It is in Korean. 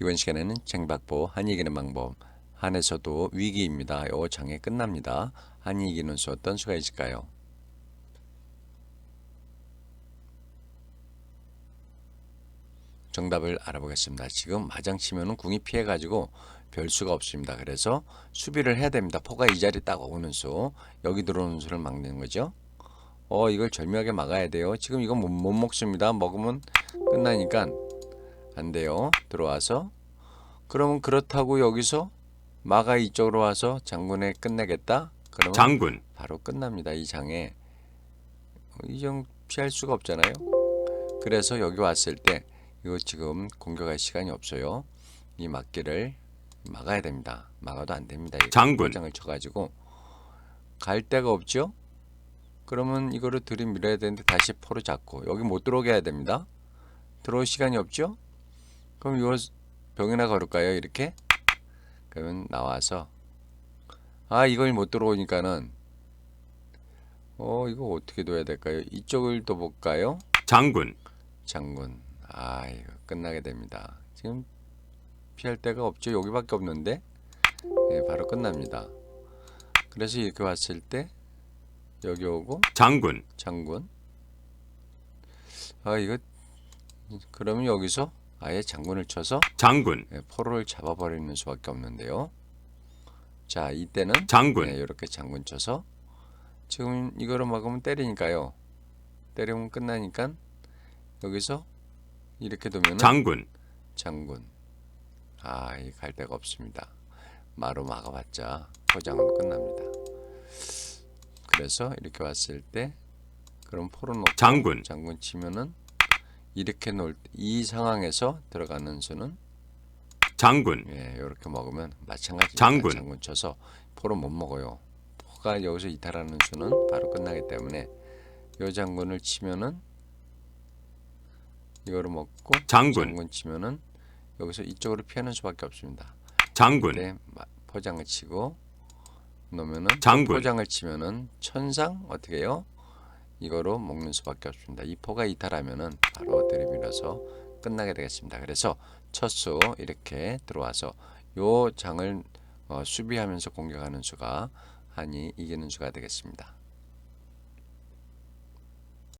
이번 시간에는 쟁박보 한이 이기는 방법 한에서도 위기입니다. 요 장에 끝납니다. 한이 이기는 수 어떤 수가 있을까요? 정답을 알아보겠습니다. 지금 마장 치면은 궁이 피해 가지고 별 수가 없습니다. 그래서 수비를 해야 됩니다. 포가 이 자리 딱 오는 수 여기 들어오는 수를 막는 거죠. 어 이걸 절묘하게 막아야 돼요. 지금 이건 못, 못 먹습니다. 먹으면 끝나니까 안 돼요. 들어와서 그러면 그렇다고 여기서 마가 이쪽으로 와서 장군에 끝내겠다. 그러면 장군, 바로 끝납니다. 이 장에 이정 피할 수가 없잖아요. 그래서 여기 왔을 때 이거 지금 공격할 시간이 없어요. 이 막기를 막아야 됩니다. 막아도 안 됩니다. 장군. 장을 쳐가지고 갈 데가 없죠. 그러면 이거를 들이밀어야 되는데 다시 포로 잡고 여기 못 들어오게 해야 됩니다. 들어올 시간이 없죠. 그럼 이거 병이나 걸을까요? 이렇게 그러면 나와서 아 이걸 못 들어오니까는 어 이거 어떻게 둬야 될까요? 이쪽을 둬 볼까요? 장군, 장군 아 이거 끝나게 됩니다. 지금 피할 데가 없죠. 여기밖에 없는데 예, 바로 끝납니다. 그래서 이렇게 왔을 때 여기 오고 장군, 장군 아 이거 그러면 여기서 아예 장군을 쳐서 장군, 예, 포로를 잡아버리는 수밖에 없는데요. 자 이때는 장군, 네, 이렇게 장군 쳐서 지금 이거를 막으면 때리니까요. 때리면 끝나니까 여기서 이렇게 두면은 장군, 장군. 아, 이 갈 데가 없습니다. 마로 막아봤자 포장은 끝납니다. 그래서 이렇게 왔을 때 그럼 포로 놓고 장군. 장군 치면은 이렇게 놓을 때이 상황에서 들어가는 수는 장군, 예, 이렇게 먹으면 마찬가지입니다. 장군. 장군 쳐서 포로 못 먹어요. 포가 여기서 이탈하는 수는 바로 끝나기 때문에 요 장군을 치면은 이거를 먹고 장군. 장군 치면은 여기서 이쪽으로 피하는 수밖에 없습니다. 장군, 포장을 치고 놓으면은 또 장군. 포장을 치면은 천상 어떻게 해요? 이거로 먹는 수밖에 없습니다. 이 포가 이탈하면은 바로 들이밀어서 끝나게 되겠습니다. 그래서 첫 수 이렇게 들어와서 요 장을 어, 수비하면서 공격하는 수가 한이 이기는 수가 되겠습니다.